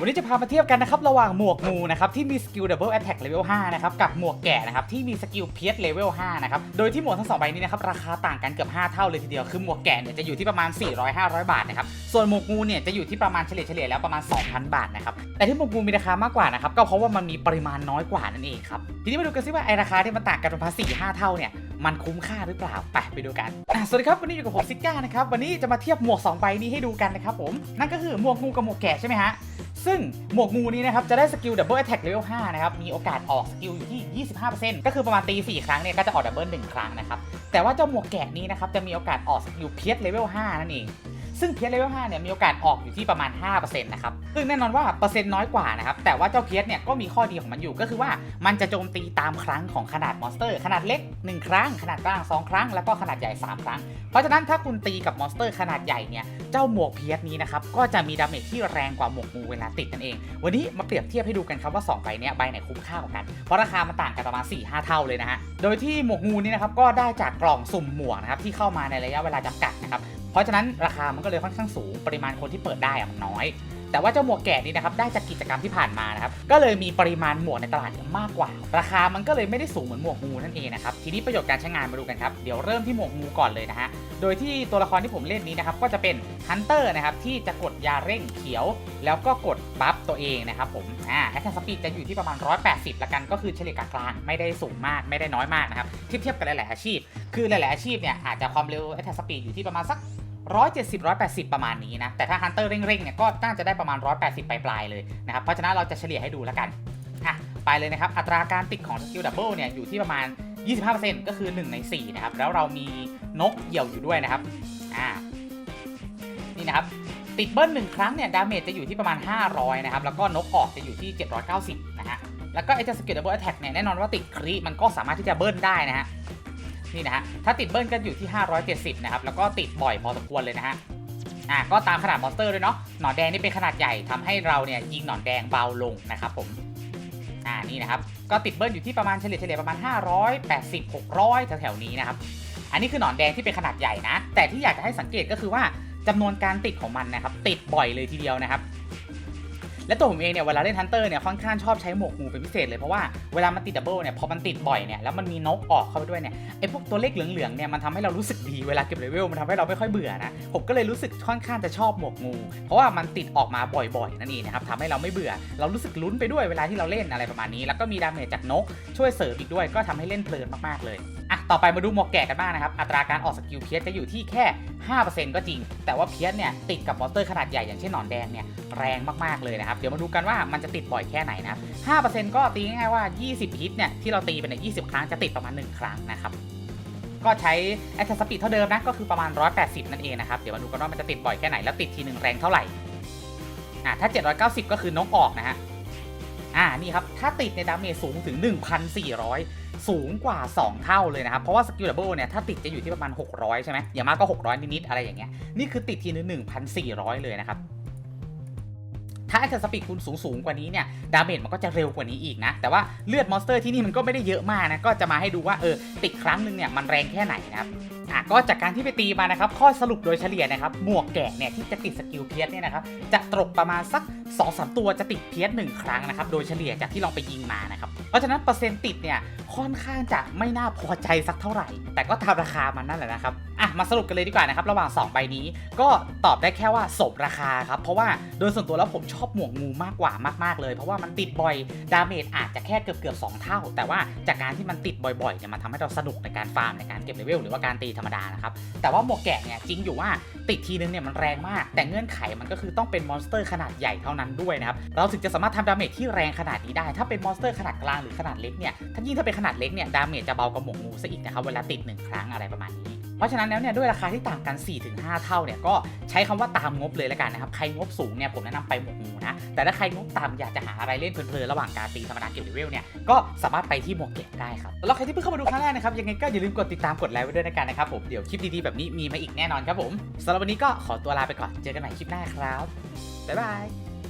วันนี้จะพามาเทียบกันนะครับระหว่างหมวกงูนะครับที่มีสกิล Double Attack Level 5นะครับกับหมวกแกะนะครับที่มีสกิลเพียส Level 5นะครับโดยที่หมวกทั้งสองใบนี้นะครับราคาต่างกันเกือบ5เท่าเลยทีเดียวคือหมวกแกะเนี่ยจะอยู่ที่ประมาณ 400-500 บาทนะครับส่วนหมวกงูเนี่ยจะอยู่ที่ประมาณเฉลี่ยเฉลี่ยแล้วประมาณ 2,000 บาทนะครับแต่ที่หมวกงูมีราคามากกว่านะครับก็เพราะว่ามันมีปริมาณน้อยกว่านั่นเองครับทีนี้มาดูกันซิว่าไอราคาที่มันต่างกันประมาณ4-5เท่าเนี่ยมันคุ้มค่าหรือเปล่าไปไปดูกันสวัสดีครับวันนี้อยู่กับผมซิก้านะครับวันนี้จะมาเทียบหมวก2ใบนี้ให้ดูกันนะครับผมนั่นก็คือหมวกงูกับหมวกแกะใช่ไหมฮะ ซึ่งหมวกงูนี้นะครับจะได้สกิล Double Attack Level 5นะครับมีโอกาสออกสกิลอยู่ที่ 25%ก็คือประมาณตี 4 ครั้งเนี่ยก็จะออกดับเบิล1ครั้งนะครับแต่ว่าเจ้าหมวกแกะนี้นะครับจะมีโอกาสออกสกิลเพียสเลเวล5นั่นเองซึ่งเพียสเลเวล5เนี่ยมีโอกาสออกอยู่ที่ประมาณ 5%นะครับ ซึ่งแน่นอนว่าเปอร์เซ็นต์น้อยกว่านะครับ แต่ว่าเจ้าเพียสเนี่ยก็มีข้อดีของมันอยู่ ก็คือว่ามันจะโจมตีตามครั้งของขนาดมอนสเตอร์ ขนาดเล็ก 1 ครั้ง ขนาดกลาง 2 ครั้ง แล้วก็ขนาดใหญ่ 3 ครั้ง เพราะฉะนั้นถ้าคุณตีกับมอนสเตอร์ขนาดใหญ่เนี่ย เจ้าหมวกเพียสนี้นะครับก็จะมีดาเมจที่แรงกว่าหมวกงูเวลาติดนั่นเอง วันนี้มาเปรียบเทียบให้ดูกันครับว่า2ใบเนี้ยใบไหนคุ้มค่ากว่ากัน เพราะราคามันต่างกันประมาณ4-5 เท่าเลยนะฮะ โดยที่หมวกงูนี่นะครับก็ได้จากกล่องสุ่มหมวกนะครับที่เข้ามาในระยะเวลาจำกัดนะครับ เพราะฉะนั้นราคามันก็เลยค่อนข้างสูง ปริมาณคนที่เปิดได้อะมันน้อย แต่ว่าเจ้าหมวกแกะนี่นะครับได้จากกิจกรรมที่ผ่านมานะครับก็เลยมีปริมาณหมวกในตลาดเนี่ยมากกว่า ราคามันก็เลยไม่ได้สูงเหมือนหมวกงูนั่นเองนะครับทีนี้ประโยชน์การใช้งานมาดูกันครับเดี๋ยวเริ่มที่หมวกงูก่อนเลยนะฮะโดยที่ตัวละครที่ผมเล่นนี้นะครับก็จะเป็นฮันเตอร์นะครับที่จะกดยาเร่งเขียว แล้วก็กดบัฟตัวเองนะครับผมอ่าแอคชั่นสปีดจะอยู่ที่ประมาณ 180 ละกันก็คือเฉลี่ยกลางๆไม่ได้สูงมากไม่ได้น้อยมากนะครับเทียบเทียบกับหลายๆอาชีพ คือหลายๆอาชีพเนี่ยอาจจะความเร็วแอคชั่นสปีดอยู่ที่ประมาณสัก 170 180 ประมาณนี้นะ แต่ถ้าฮันเตอร์เร่งๆเนี่ยก็น่าจะได้ประมาณ 180 ปลายๆเลยนะครับ เพราะฉะนั้นเราจะเฉลี่ยให้ดูแล้วกันอะไปเลยนะครับ อัตราการติดของสกิลดับเบิลเนี่ยอยู่ที่ประมาณ 25%ก็คือ 1 ใน 4 นะครับ แล้วเรามีนกเหยี่ยวอยู่ด้วยนะครับอ่านี่นะครับติดเบิ้ลหนึ่งครั้งเนี่ยดาเมจจะอยู่ที่ประมาณ 500 นะครับ แล้วก็นกออกจะอยู่ที่ 790 นะฮะแล้วก็ไอ้เจ้าสกิลดับเบิลแอทแทกเนี่ยแน่นอนว่าติดครีมันก็สามารถที่จะเบิ้ลได้นะฮะ นี่นะฮะ ถ้าติดเบิ้ลก็อยู่ที่ 570 นะครับ แล้วก็ติดบ่อยพอสมควรเลยนะฮะ อะก็ตามขนาดมอนสเตอร์ด้วยเนาะ หนอนแดงนี่เป็นขนาดใหญ่ทำให้เราเนี่ยยิงหนอนแดงเบาลงนะครับผม อ่า นี่นะครับ ก็ติดเบิ้ลอยู่ที่ประมาณเฉลี่ยเฉลี่ยประมาณ 580 600 แถวๆนี้นะครับ อันนี้คือหนอนแดงที่เป็นขนาดใหญ่นะ แต่ที่อยากจะให้สังเกตก็คือว่าจำนวนการติดของมันนะครับ ติดบ่อยเลยทีเดียวนะครับ และตัวผมเองเนี่ยเวลาเล่นฮันเตอร์เนี่ยค่อนข้างชอบใช้หมวกงูเป็นพิเศษเลยเพราะว่าเวลามันติดดับเบิลเนี่ยพอมันติดบ่อยเนี่ยแล้วมันมีนกออกเข้าไปด้วยเนี่ยไอ้พวกตัวเลขเหลืองๆเนี่ยมันทำให้เรารู้สึกดีเวลาเก็บเลเวลมันทำให้เราไม่ค่อยเบื่อนะผมก็เลยรู้สึกค่อนข้างจะชอบหมวกงู เพราะว่ามันติดออกมาบ่อยๆนั่นเองนะครับทำให้เราไม่เบื่อ เรารู้สึกลุ้นไปด้วยเวลาที่เราเล่นอะไรประมาณนี้ แล้วก็มีดาเมจจากนกช่วยเสริมอีกด้วยก็ทำให้เล่นเพลินมากๆเลย ต่อไปมาดูหมวกแกะกันบ้างนะครับ อัตราการออกสกิลเพียสจะอยู่ที่แค่ 5%ก็จริง แต่ว่าเพียสเนี่ยติดกับมอนสเตอร์ขนาดใหญ่อย่างเช่นหนอนแดงเนี่ยแรงมากๆเลยนะครับ เดี๋ยวมาดูกันว่ามันจะติดบ่อยแค่ไหนนะครับ5%ก็ตีง่ายๆว่า 20ฮิตเนี่ยที่เราตีไปเนี่ย20 ครั้งจะติดประมาณ 1 ครั้งนะครับก็ใช้แอ t ท a c สปีดเท่าเดิมนะก็คือประมาณ 180 นั่นเองนะครับเดี๋ยวมาดูกันว่ามันจะติดบ่อยแค่ไหนแล้วติดทีหนึ่งแรงเท่าไหร่อ่าถ้า 790 ก็คือนกออกนะฮะ อ่านี่ครับ ถ้าติดในดาเมจสูงถึง 1,400 สูงกว่า 2 เท่าเลยนะครับ เพราะว่าสกิลดับเบิลเนี่ยถ้าติดจะอยู่ที่ประมาณ 600 ใช่ไหมอย่างมากก็ 600 นิดๆอะไรอย่างเงี้ยนี่คือติดทีนึง1,400 เลยนะครับ ถ้าไอ้สปีดคุณสูงสูงกว่านี้เนี่ยดาเมจมันก็จะเร็วกว่านี้อีกนะ แต่ว่าเลือดมอนสเตอร์ที่นี่มันก็ไม่ได้เยอะมากนะ ก็จะมาให้ดูว่าเออติดครั้งหนึ่งเนี่ยมันแรงแค่ไหนนะครับอะก็จากการที่ไปตีมานะครับข้อสรุปโดยเฉลี่ยนะครับหมวกแกะเนี่ยที่จะติดสกิลเพียสเนี่ยนะครับจะตกประมาณสัก2อสตัวจะติดเพียสหนึ่งครั้งนะครับโดยเฉลี่ยจากที่ลองไปยิงมานะครับเพราะฉะนั้นเปอร์เซ็นต์ติดเนี่ยค่อนข้างจะไม่น่าพอใจสักเท่าไหร่ แต่ก็ตามราคามันนั่นแหละนะครับ มาสรุปกันเลยดีกว่านะครับระหว่าง 2 ใบนี้ ก็ตอบได้แค่ว่าสมราคาครับ เพราะว่าโดยส่วนตัวแล้วผมชอบหมวกงูมากกว่ามากๆเลย เพราะว่ามันติดบ่อยดาเมจอาจจะแค่เกือบเกือบสองเท่า แต่ว่าจากการที่มันติดบ่อยๆเนี่ยมันทำให้เราสนุกในการฟาร์มในการเก็บเลเวลหรือว่าการตีธรรมดานะครับแต่ว่าหมวกแกะเนี่ยจริงอยู่ว่าติดทีนึงเนี่ยมันแรงมาก แต่เงื่อนไขมันก็คือต้องเป็นมอนสเตอร์ขนาดใหญ่เท่านั้นด้วยนะครับเราถึงจะสามารถทำดาเมจที่แรงขนาดนี้ได้ ถ้าเป็นมอนสเตอร์ขนาดกลางหรือขนาดเล็กเนี่ยถ้ายิ่งถ้าเป็นขนาดเล็กเนี่ยดาเมจจะเบากว่าหมวกงูซะอีกนะครับเวลาติดหนึ่งครั้งอะไรประมาณนี้ เพราะฉะนั้นแล้วเนี่ยด้วยราคาที่ต่างกัน 4-5 เท่าเนี่ยก็ใช้คำว่าตามงบเลยแล้วกันนะครับใครงบสูงเนี่ยผมแนะนำไปหมวกงูนะแต่ถ้าใครงบต่ำอยากจะหาอะไรเล่นเพลินๆระหว่างการตีธรรมดาเก็บเลเวลเนี่ยก็สามารถไปที่หมวกแกะได้ครับแล้วใครที่เพิ่งเข้ามาดูครั้งแรกนะครับยังไงก็อย่าลืมกดติดตามกดไลค์ไว้ด้วยนะกันนะครับผมเดี๋ยวคลิปดีๆแบบนี้มีมาอีกแน่นอนครับผมสำหรับวันนี้ก็ขอตัวลาไปก่อนเจอกันใหม่คลิปหน้าครับบ๊ายบาย